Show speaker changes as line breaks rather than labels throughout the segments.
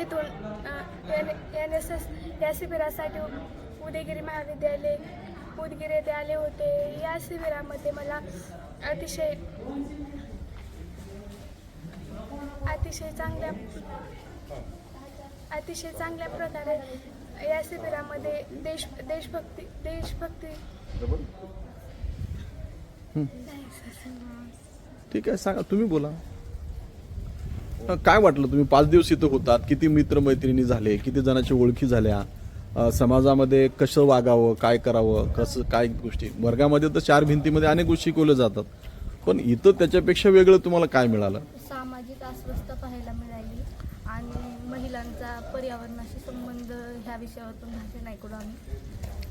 इथून N S S या शिबिरासाठी उदयगिरी महाविद्यालय उदगीर येथे आले होते. या शिबिरामध्ये मला अतिशय अतिशय चांगल्या अतिशय चांगल्या प्रकारे या शिबिरामध्ये देश देशभक्ती देशभक्ती.
ठीक आहे सांगा तुम्ही बोला. काय वाटलं? तुम्ही पाच दिवस इथं होतात. किती मित्रमैत्रिणी झाले? किती जणांची ओळखी झाल्या? अ, समाजामध्ये कसं वागावं? काय करावं? कसं काय गोष्टी? वर्गामध्ये तर चार भिंतीमध्ये अनेक गोष्टी शिकवल्या जातात. पण इथं त्याच्यापेक्षा वेगळं तुम्हाला काय मिळालं?
सामाजिक अस्वस्थता पाहायला मिळाली आणि महिलांचा पर्यावरणाशी संबंध ह्या विषयावरतून भाषण ऐकलो आम्ही.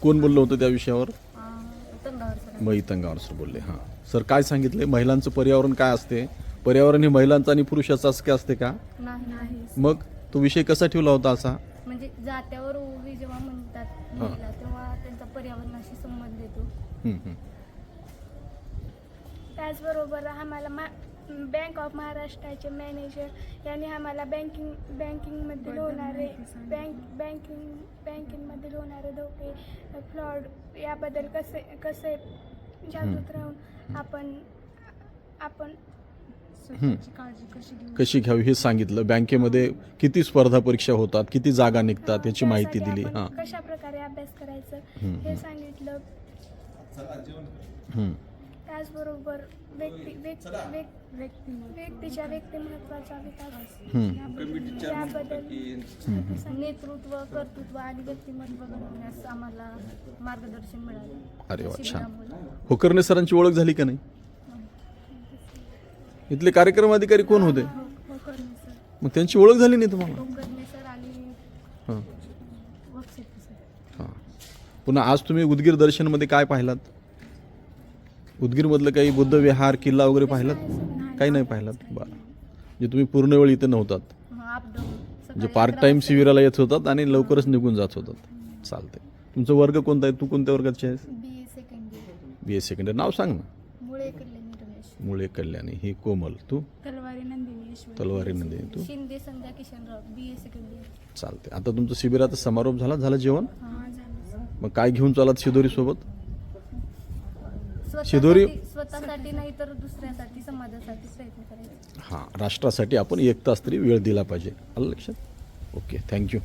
कोण बोललं होतं त्या विषयावर?
अं, तंगावर सर
मई तंगावर सर बोलले हां. सर काय सांगितले? महिलांचं पर्यावरण काय असते? पर्यावरण हे महिलांचं आणि पुरुषाचं असं काय असते का?
नाही नाही.
मग तो विषय कसा ठेवला होता असा?
म्हणजे जात्यावर ओवी जेव्हा म्हणतात महिला तेव्हा त्यांचा पर्यावरणाशी संबंध येतो.
हं, हं.
त्याचबरोबर आम्हाला मा बँक ऑफ महाराष्ट्राचे मॅनेजर यांनी आम्हाला बँकिंग बँकिंगमधील होणारे बँक बँकिंग बँकिंगमधील होणारे धोके फ्रॉड याबद्दल कसे कसे जागृत राहून आपण आपण
कशी घ्यावी हे सांगितलं. बँकेमध्ये किती स्पर्धा परीक्षा होतात किती जागा निघतात याची माहिती दिली. हां.
कशा प्रकारे अभ्यास करायचं हे सांगितलं. त्याचबरोबर व्यक्ती व्यक्ती व्यक्- व्यक्ती व्यक्तीच्या व्यक्तिमत्वाचा विकास. याबद्दल
नेतृत्व कर्तृत्व आणि व्यक्तिमत्व घडवण्यास आम्हाला मार्गदर्शन मिळाले.
अरे वा छान. होकर्णे सरांची ओळख झाली का नाही? इथले कार्यक्रम अधिकारी कोण होते?
करणे सर.
मग त्यांची ओळख झाली नाही तुम्हाला?
कुलकर्णी सर आणि
हां.
सर.
हां. पुन्हा आज तुम्ही उदगीर दर्शनमध्ये काय पाहिलात? उदगीरमधलं काही बुद्ध विहार किल्ला वगैरे पाहिलात? काही नाही पाहिलात? बरं. म्हणजे तुम्ही पूर्ण वेळ इथं नव्हतात. म्हणजे पार्ट टाइम शिबिराला येत होतात आणि लवकरच निघून जात होतात. चालते तुमचा वर्ग कोणता आहे? तू कोणत्या वर्गाचे आहेस?
B A second
B S secondary नाव सांग ना.
मुळे
मुळे कल्याणी ही कोमल तू?
तलवारी नंदिनी ईश्वर
तलवारी नंदिनी तू?
Shinde Sandhya Kishanrao B A second year
चालते आता तुमचं शिबिराचा समारोप झाला? झालं जेवण?
हा
मग काय घेऊन चालात शिदोरी सोबत?
स्वतःसाठी स्वतःसाठी नाही तर दुसऱ्यासाठी समाजासाठी प्रयत्न करायचा.
हां राष्ट्रासाठी आपण एक तास तरी वेळ दिला पाहिजे. आलं लक्षात? Okay thank you.